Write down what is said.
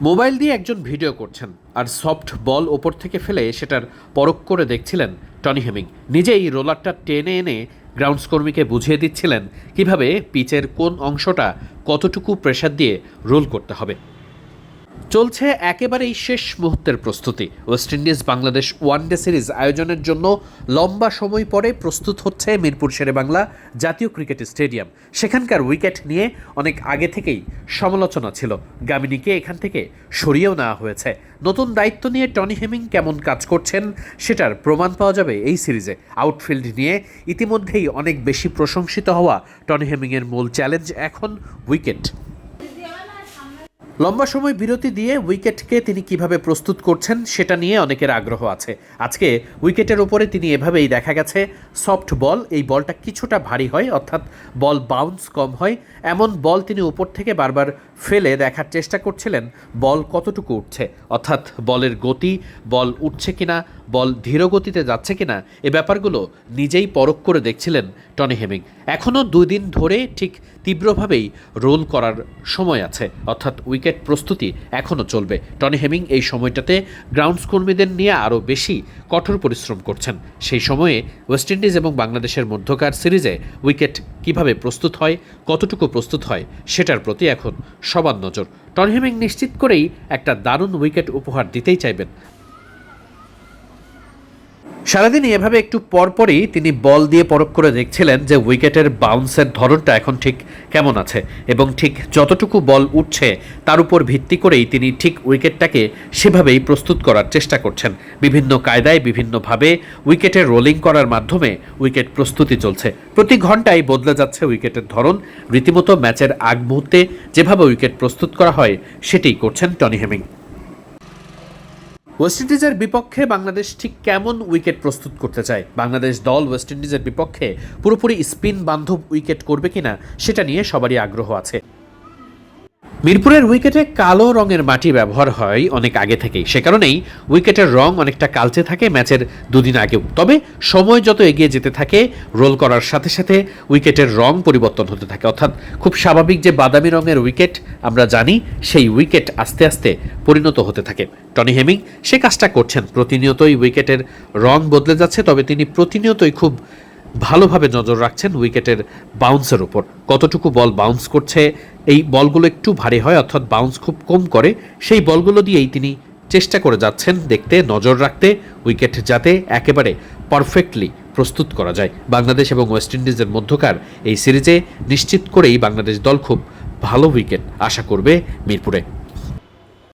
Mobile দিয়ে একজন video করছেন আর সফট বল ওপর থেকে ফেলে সেটার পরখ করে দেখছিলেন টনি হেমিং। নিজেই রোলারটা টেনে এনে গ্রাউন্ডস কর্মীকে বুঝিয়ে দিচ্ছিলেন কীভাবে পিচের কোন অংশটা কতটুকু প্রেশার দিয়ে রোল করতে হবে। চলছে একেবারেই শেষ মুহূর্তের প্রস্তুতি। West Indies Bangladesh one day series আয়োজনের জন্য লম্বা সময় পরে প্রস্তুত হচ্ছে মিরপুর শেরেবাংলা জাতীয় ক্রিকেট স্টেডিয়াম। সেখানকার উইকেট নিয়ে অনেক আগে থেকেই সমালোচনা ছিল। গামিনীকে এখান থেকে সরিয়েও নেওয়া হয়েছে। নতুন দায়িত্ব নিয়ে টনি হেমিং কেমন কাজ করছেন সেটার প্রমাণ পাওয়া যাবে এই সিরিজে। আউটফিল্ড নিয়ে ইতিমধ্যেই অনেক বেশি প্রশংসিত হওয়া টনি হেমিংয়ের মূল চ্যালেঞ্জ এখন উইকেট। লম্বা সময় বিরতি দিয়ে উইকেটকে তিনি কীভাবে প্রস্তুত করছেন সেটা নিয়ে অনেকের আগ্রহ আছে। আজকে উইকেটের ওপরে তিনি এভাবেই দেখা গেছে, সফট বল, এই বলটা কিছুটা ভারী হয়, অর্থাৎ বল বাউন্স কম হয়। এমন বল তিনি উপর থেকে বারবার ফেলে দেখার চেষ্টা করছিলেন, বল কতটুকু উঠছে? অর্থাৎ বলের গতি, বল উঠছে কিনা বল ধীর গতিতে যাচ্ছে কিনা এ ব্যাপারগুলো নিজেই পরখ করে দেখছিলেন টনি হেমিং। এখনও দুই দিন ধরে ঠিক তীব্রভাবেই রোল করার সময় আছে। অর্থাৎ উইকেট প্রস্তুতি এখনও চলবে। টনি হেমিং এই সময়টাতে গ্রাউন্ডস কর্মীদের নিয়ে আরও বেশি কঠোর পরিশ্রম করছেন। সেই সময়ে ওয়েস্ট ইন্ডিজ এবং বাংলাদেশের মধ্যকার সিরিজে উইকেট কীভাবে প্রস্তুত হয়, কতটুকু প্রস্তুত হয়, সেটার প্রতি এখন সবার নজর। টনি হেমিং নিশ্চিত করেই একটা দারুণ উইকেট উপহার দিতেই চাইবেন সারাদিন এভাবে একটু পরপরই তিনি বল দিয়ে পরখ করে দেখছিলেন যে উইকেটের বাউন্সের ধরনটা এখন ঠিক কেমন আছে এবং ঠিক যতটুকু বল উঠছে তার উপর ভিত্তি করেই তিনি ঠিক উইকেটটাকে সেভাবেই প্রস্তুত করার চেষ্টা করছেন। বিভিন্ন কায়দায়, বিভিন্নভাবে উইকেটে রোলিং করার মাধ্যমে উইকেট প্রস্তুতি চলছে। প্রতি ঘন্টায় বদলে যাচ্ছে উইকেটের ধরন। রীতিমতো ম্যাচের আগ মুহূর্তে যেভাবে উইকেট প্রস্তুত করা হয়, সেটাই করছেন টনি হেমিং। ওয়েস্ট ইন্ডিজের বিপক্ষে বাংলাদেশ ঠিক কেমন উইকেট প্রস্তুত করতে চায়? বাংলাদেশ দল ওয়েস্ট ইন্ডিজের বিপক্ষে পুরোপুরি স্পিন বান্ধব উইকেট করবে কিনা, সেটা নিয়ে সবারই আগ্রহ আছে। মিরপুরের উইকেটে কালো রঙের মাটি ব্যবহার হয় অনেক আগে থেকেই। সে কারণেই উইকেটের রং অনেকটা কালচে থাকে ম্যাচের দুদিন আগেও। তবে সময় যত এগিয়ে যেতে থাকে, রোল করার সাথে সাথে উইকেটের রং পরিবর্তন হতে থাকে। অর্থাৎ খুব স্বাভাবিক যে বাদামি রঙের উইকেট আমরা জানি, সেই উইকেট আস্তে আস্তে পরিণত হতে থাকে। টনি হেমিং সে কাজটা করছেন। প্রতিনিয়তই উইকেটের রং বদলে যাচ্ছে, তবে তিনি প্রতিনিয়তই খুব ভালোভাবে নজর রাখছেন উইকেটের বাউন্সের উপর। কতটুকু বল বাউন্স করছে, এই বলগুলো একটু ভারী হয়, অর্থাৎ বাউন্স খুব কম করে, সেই বলগুলো দিয়েই তিনি চেষ্টা করে যাচ্ছেন দেখতে, নজর রাখতে, উইকেট যাতে একেবারে পারফেক্টলি প্রস্তুত করা যায়। বাংলাদেশ এবং ওয়েস্ট ইন্ডিজের মধ্যকার এই সিরিজে নিশ্চিত করেই বাংলাদেশ দল খুব ভালো উইকেট আশা করবে মিরপুরে।